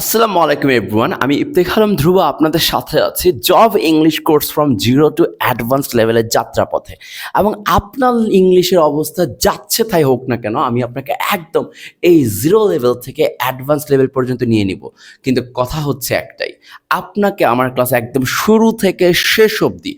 আসসালামু আলাইকুম এভরিওয়ান আমি ইফতেখার আলম ধ্রুব, আপনাদের সাথে আছি job English course from zero to advance লেভেলের যাত্রাপথে। এবং আপনার ইংলিশের অবস্থা যাচ্ছে তাই হোক না কেন, আমি আপনাকে একদম এই জিরো লেভেল থেকে অ্যাডভান্স লেভেল পর্যন্ত নিয়ে নিব। কিন্তু কথা হচ্ছে একটাই, আপনাকে আমার ক্লাস একদম শুরু থেকে শেষ অবধি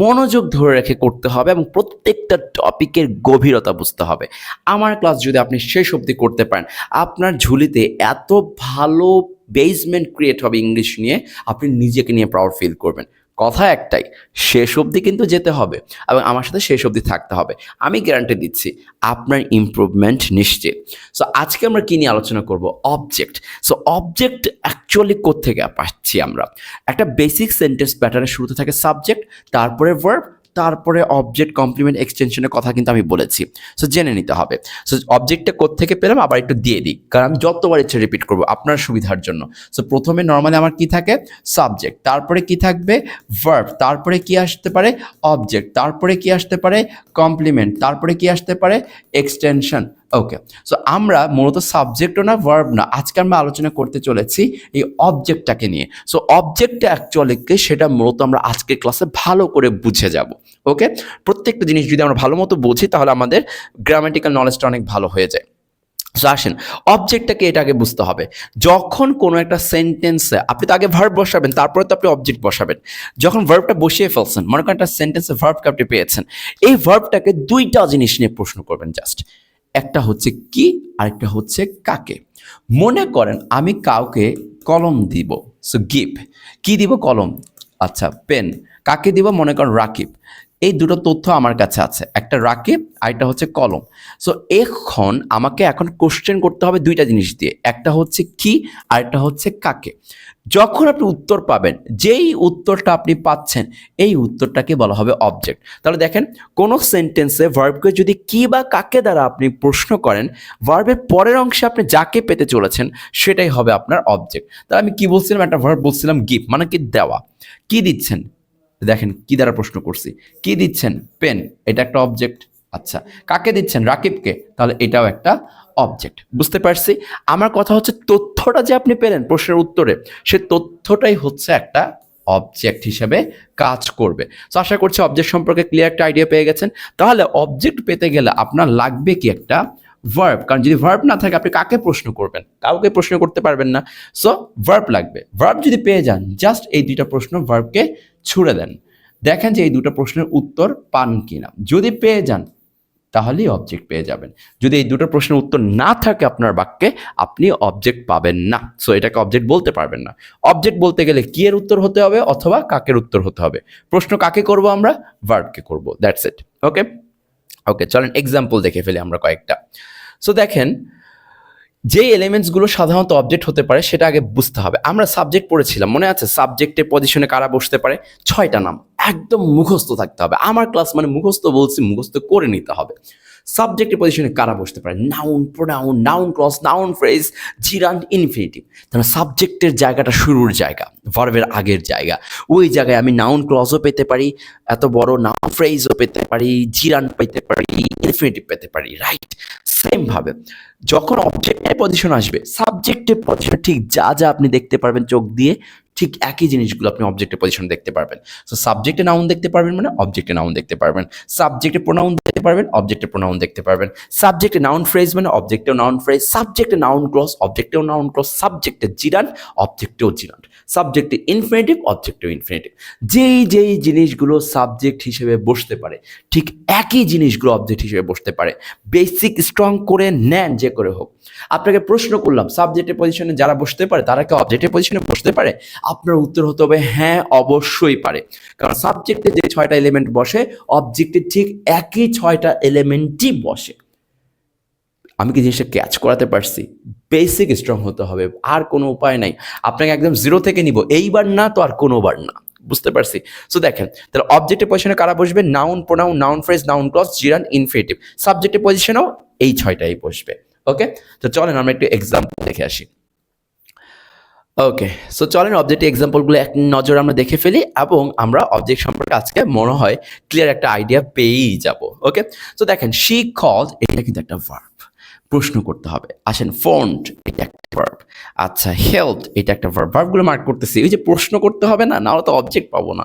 মনোযোগ ধরে রেখে করতে হবে এবং প্রত্যেকটা টপিকের গভীরতা বুঝতে হবে। আমার ক্লাস যদি আপনি শেষ অবধি করতে পারেন, আপনার ঝুলিতে এত ভালো বেসমেন্ট ক্রিয়েট হবে ইংলিশ নিয়ে, আপনি নিজেকে নিয়ে প্রাউড ফিল করবেন। কথা একটাই, শেষ অবধি কিন্তু যেতে হবে এবং আমার সাথে শেষ অবধি থাকতে হবে। আমি গ্যারান্টি দিচ্ছি, আপনার ইমপ্রুভমেন্ট নিশ্চিত। সো আজকে আমরা কী নিয়ে আলোচনা করব? অবজেক্ট সো অবজেক্ট অ্যাকচুয়ালি কোত্থেকে পাচ্ছি আমরা? একটা বেসিক সেন্টেন্স প্যাটার্নের শুরুতে থাকে সাবজেক্ট তারপরে ভার্ব তারপরে অবজেক্ট কমপ্লিমেন্ট এক্সটেনশনের কথা কিন্তু আমি বলেছি। সো জেনে নিতে হবে। সো অবজেক্টটা কোত্থেকে পেলাম? আবার একটু দিয়ে দিই। কারণ আমি যতবার ইচ্ছে রিপিট করব আপনার সুবিধার জন্য। সো প্রথমে নর্মালি আমার কি থাকে? সাবজেক্ট তারপরে কি থাকবে? ভার্ব তারপরে কি আসতে পারে? অবজেক্ট তারপরে কি আসতে পারে? কমপ্লিমেন্ট তারপরে কি আসতে পারে? এক্সটেনশন ওকে সো আমরা মূলত সাবজেক্টও না ভার্ব না, আজকে আমরা আলোচনা করতে চলেছি এই অবজেক্টটাকে নিয়ে। সো অবজেক্টটা অ্যাকচুয়ালি কি সেটা মূলত আমরা আজকের ক্লাসে ভালো করে বুঝে যাব। ওকে প্রত্যেকটা জিনিস যদি আমরা ভালো মতো বুঝি, তাহলে আমাদের গ্রামাটিক্যাল নলেজটা অনেক ভালো হয়ে যায়। সো আসেন অবজেক্টটাকে এটা আগে বুঝতে হবে। যখন কোনো একটা সেন্টেন্সে আপনি তো আগে ভার্ব বসাবেন, তারপরে তো আপনি অবজেক্ট বসাবেন। যখন ভার্বটা বসিয়ে ফেলছেন, মনে করেন একটা সেন্টেন্সে ভার্বকে আপনি পেয়েছেন, এই ভার্বটাকে দুইটা জিনিস নিয়ে প্রশ্ন করবেন জাস্ট একটা হচ্ছে কি, আরেকটা হচ্ছে কাকে। মনে করেন আমি কাউকে কলম দিব সো গিভ কি দিব কলম? আচ্ছা পেন কাকে দিব? মনে করেন রাকিব। এই দুটো তথ্য আমার কাছে আছে। একটা রাকিব আর একটা হচ্ছে কলম। সো এখন আমাকে এখন কোশ্চেন করতে হবে দুইটা জিনিস দিয়ে। একটা হচ্ছে কি আর একটা হচ্ছে কাকে। যখন আপনি উত্তর পাবেন, যেই উত্তরটা আপনি পাচ্ছেন, এই উত্তরটাকে বলা হবে অবজেক্ট তাহলে দেখেন, কোনো সেন্টেন্সে ভার্বকে যদি কি বা কাকে দ্বারা আপনি প্রশ্ন করেন ভার্বের পরের অংশে আপনি যাকে পেতে চলেছেন, সেটাই হবে আপনার অবজেক্ট তাহলে আমি কি বলছিলাম? একটা ভার্ব বলছিলাম গিফট মানে কি দেওয়া। কি দিচ্ছেন? দেখেন কি দ্বারা প্রশ্ন করছি? কি দিচ্ছেন? পেন, এটা একটা অবজেক্ট আচ্ছা। কাকে দিচ্ছেন? রাকিবকে। তাহলে এটাও একটা অবজেক্ট বুঝতে পারছি? আমার কথা হচ্ছে তথ্যটা যে আপনি পেলেন প্রশ্নের উত্তরে, সে তথ্যটাই হচ্ছে একটা অবজেক্ট হিসেবে কাজ করবে। তো আশা করছি অবজেক্ট সম্পর্কে ক্লিয়ার একটা আইডিয়া পেয়ে গেছেন। তাহলে অবজেক্ট পেতে গেলে আপনার লাগবে কি একটা ভার্ব কারণ যদি ভার্ব না থাকে, আপনি কাকে প্রশ্ন করবেন? কাউকে প্রশ্ন করতে পারবেন না। সো ভার্ব লাগবে। ভার্ব যদি পেয়ে যান জাস্ট এই দুইটা প্রশ্ন ভার্বকে ছুড়ে দেন। দেখেন যে এই দুটো প্রশ্নের উত্তর পান কিনা। যদি পেয়ে যান, তাহলেই অবজেক্ট পেয়ে যাবেন। যদি এই দুটো প্রশ্নের উত্তর না থাকে আপনার বাক্যে, আপনি অবজেক্ট পাবেন না। সো এটাকে অবজেক্ট বলতে পারবেন না। অবজেক্ট বলতে গেলে কি এর উত্তর হতে হবে অথবা কাকের উত্তর হতে হবে? প্রশ্ন কাকে করব আমরা? ভার্বকে করব। দ্যাটস ইট ওকে ওকে চলেন এক্সাম্পল দেখে ফেলি আমরা কয়েকটা। সো দেখেন যে এলিমেন্টসগুলো সাধারণত অবজেক্ট হতে পারে, সেটা আগে বুঝতে হবে। আমরা সাবজেক্ট পড়েছিলাম, মনে আছে? সাবজেক্টের পজিশনে কারা বসতে পারে? ছয়টা নাম। একদম মুখস্থ থাকতে হবে। আমার ক্লাস মানে মুখস্থ বলছি, মুখস্থ করে নিতে হবে। সাবজেক্টের পজিশনে কারা বসতে পারে? Noun pronoun noun clause noun phrase gerund infinitive তাহলে সাবজেক্টের জায়গাটা শুরুর জায়গা ভার্বের আগের জায়গা। ওই জায়গায় আমি নাউন ক্লজও পেতে পারি, এত বড় নাউন ফ্রেজও পেতে পারি জিরান পেতে পারি ইনফিনিটিভ পেতে পারি রাইট সেম ভাবে। যখন অবজেক্টের পজিশন আসবে সাবজেক্টের পজিশন ঠিক যা যা আপনি দেখতে পারবেন চোখ দিয়ে, ঠিক একই জিনিসগুলো আপনি অবজেক্টের পজিশন দেখতে পারবেন। সো সাবজেক্টে নাউন দেখতে পারবেন মানে অবজেক্টে নাউন দেখতে পারবেন। সাবজেক্টে প্রোনাউন দেখতে পারবেন অবজেক্টে প্রোনাউন দেখতে পারবেন। সাবজেক্টে নাউন ফ্রেজ মানে অবজেক্টেও নাউন ফ্রেজ সাবজেক্টে নাউন ক্লস অবজেক্টেও নাউন ক্লস সাবজেক্টে জিরান অবজেক্টেও জিরান। সাবজেক্টে ইনফিনিটিভ অবজেক্টিভ ইনফিনিটিভ যেই যেই জিনিসগুলো সাবজেক্ট হিসেবে বসতে পারে, ঠিক একই জিনিসগুলো অবজেক্ট হিসেবে বসতে পারে। বেসিক স্ট্রং করে নেন, যে করে হোক। আপনাকে প্রশ্ন করলাম সাবজেক্টের পজিশনে যারা বসতে পারে, তারা কি অবজেক্টের পজিশনে বসতে পারে? আপনার উত্তর হতে হবে হ্যাঁ অবশ্যই পারে। কারণ সাবজেক্টে যে ছয়টা এলিমেন্ট বসে অবজেক্টে ঠিক একই ছয়টা এলিমেন্টই বসে। আমি কি জিনিসটা ক্যাচ করাতে পারছি? বেসিক স্ট্রং হতে হবে, আর কোনো উপায় নাই। আপনাকে একদম জিরো থেকে নিব। এইবার না তো আর কোনোবার না। বুঝতে পারছি? সো দেখেন, তাহলে অবজেক্টের পজিশনে কারা বসবে? Noun pronoun noun phrase noun clause gerund infinitive সাবজেক্টের পজিশনেও এই ছয়টাই বসবে। ওকে তো চলেন আমরা একটু এক্সাম্পল দেখে আসি। ওকে সো চলেন অবজেক্টের এক্সাম্পলগুলো এক নজর আমরা দেখে ফেলি এবং আমরা অবজেক্ট সম্পর্কে আজকে মনে হয় ক্লিয়ার একটা আইডিয়া পেয়েই যাব। ওকে তো দেখেন শি কল এটা কিন্তু একটা ভার্ব প্রশ্ন করতে হবে। আসেন ফন্ট এটা একটা ভার্ব আচ্ছা হেলথ এটা একটা ভার্ব ভার্বগুলো মার্ক করতেছি। ওই যে প্রশ্ন করতে হবে না, নাহলে তো অবজেক্ট পাবো না।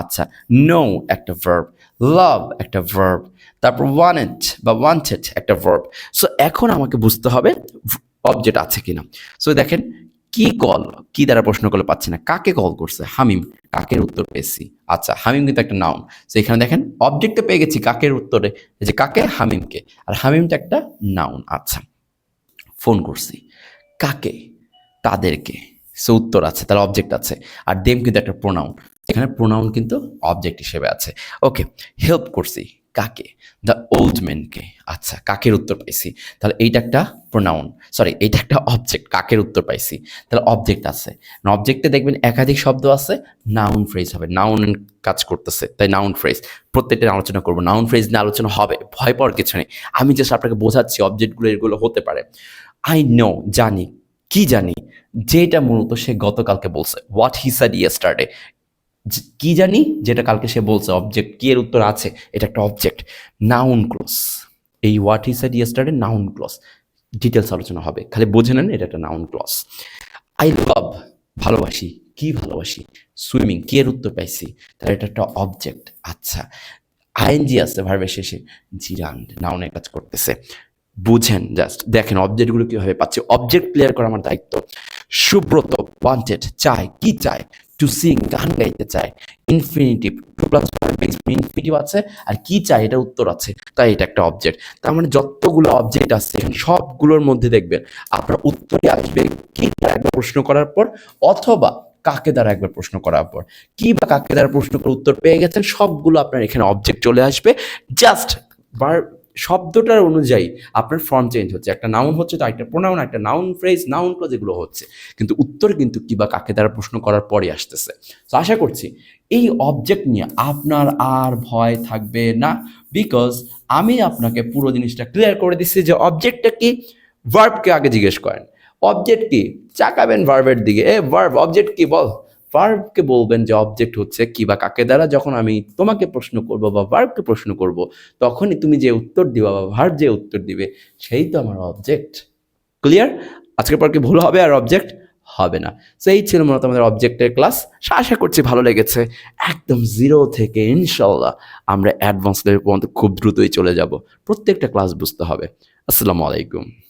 আচ্ছা নো একটা ভার্ব লাভ একটা ভার্ব তারপর ওয়ানেট বা ওয়ান্টেড একটা ভার্ব সো এখন আমাকে বুঝতে হবে অবজেক্ট আছে কিনা। সো দেখেন কি কল, কি দ্বারা প্রশ্ন করলে পাচ্ছি না। কাকে কল করছে? হামিম, কাকের উত্তর পেয়েছি। আচ্ছা হামিম কিন্তু একটা নাউন তো এখানে দেখেন অবজেক্টে পেয়ে গেছি কাকের উত্তরে যে কাকে? হামিমকে। আর হামিমটা একটা নাউন আচ্ছা ফোন করছি। কাকে? তাদেরকে। সে উত্তর আছে, তার অবজেক্ট আছে। আর দেম কিন্তু একটা প্রোনাউন এখানে প্রোনাউন কিন্তু অবজেক্ট হিসেবে আছে। ওকে হেল্প করছি। কাকে? দ্য ওল্ড ম্যানকে আচ্ছা কাকের উত্তর পাইছি। তাহলে এইটা একটা প্রোনাউন সরি এইটা একটা অবজেক্ট কাকের উত্তর পাইছি। তাহলে অবজেক্ট আছে। অবজেক্টে দেখবেন একাধিক শব্দ আছে নাউন ফ্রেজ হবে। নাউন কাজ করতেছে, তাই নাউন ফ্রেজ প্রত্যেকটা আলোচনা করব। নাউন ফ্রেজ নিয়ে আলোচনা হবে, ভয় পাওয়ার কিছু নেই। আমি জাস্ট আপনাকে বোঝাচ্ছি অবজেক্টগুলো এগুলো হতে পারে। আই নো জানি, কি জানি, যেটা মূলত সে গতকালকে বলছে। হোয়াট হি স্যাড ইয়েস্টারডে কি জানি? যেটা কালকে সে বলছে অবজেক্ট কি এর উত্তর আছে? এটা একটা অবজেক্ট নাউন ক্লোজ এই what he said yesterday noun clause details আলোচনা হবে। খালি বুঝে নেন, এটা একটা নাউন ক্লস আই লাভ ভালোবাসি, কি ভালোবাসি? সুইমিং কি এর উত্তর পাইছি? তাহলে এটা একটা অবজেক্ট আচ্ছা। আইএনজি আছে ভার্বের শেষে, জিরান নাউনের কাজ করতেছে। বুঝেন জাস্ট দেখেন অবজেক্টগুলো কীভাবে পাচ্ছে। অবজেক্ট ক্লিয়ার করা আমার দায়িত্ব। সুব্রত ওয়ান্টেড চায়, কি চায়? টু সিং গান গাইতে চায়। ইনফিনিটিভ টু প্লাস ইনফিনিটিভ আছে, আর কি চায় এটা উত্তর আছে। তাই এটা একটা অবজেক্ট তার মানে যতগুলো অবজেক্ট আছে, সবগুলোর মধ্যে দেখবেন আপনার উত্তরে আসবে কি একবার প্রশ্ন করার পর, অথবা কাকে দ্বারা একবার প্রশ্ন করার পর। কি বা কাকে দ্বারা প্রশ্ন করে উত্তর পেয়ে গেছেন, সবগুলো আপনার এখানে অবজেক্ট চলে আসবে। জাস্ট বার শব্দটার অনুযায়ী আপনার ফর্ম চেঞ্জ হচ্ছে। একটা নাউন হচ্ছে, তো একটা প্রোনাউন একটা নাউন ফ্রেজ নাউন ক্লোজ এগুলো হচ্ছে। কিন্তু উত্তর কিন্তু কি বা কাকে দ্বারা প্রশ্ন করার পরই আসতেছে। তো আশা করছি এই অবজেক্ট নিয়ে আপনার আর ভয় থাকবে না। বিকজ আমি আপনাকে পুরো জিনিসটা ক্লিয়ার করে দিচ্ছি যে অবজেক্টটা কি? ভার্বকে আগে জিজ্ঞেস করেন। অবজেক্ট কি? চাকাবেন ভার্বের দিকে। এ ভার্ব অবজেক্ট কি? বল। ভার্বকে বলবেন যে অবজেক্ট হচ্ছে কি বা কাকে দ্বারা? যখন আমি তোমাকে প্রশ্ন করব বা ভার্বকে প্রশ্ন করব, তখনই তুমি যে উত্তর দিবা বা ভার্ব যে উত্তর দিবে, সেই তো আমার অবজেক্ট ক্লিয়ার আজকের পর কি ভুল হবে আর অবজেক্ট হবে না। সো এই ছিল মূলত আমাদের অবজেক্টের ক্লাস আশা করছি ভালো লেগেছে। একদম জিরো থেকে ইনশাল্লাহ আমরা অ্যাডভান্স লেভেল পর্যন্ত খুব দ্রুতই চলে যাব। প্রত্যেকটা ক্লাস বুঝতে হবে। আসসালামু আলাইকুম।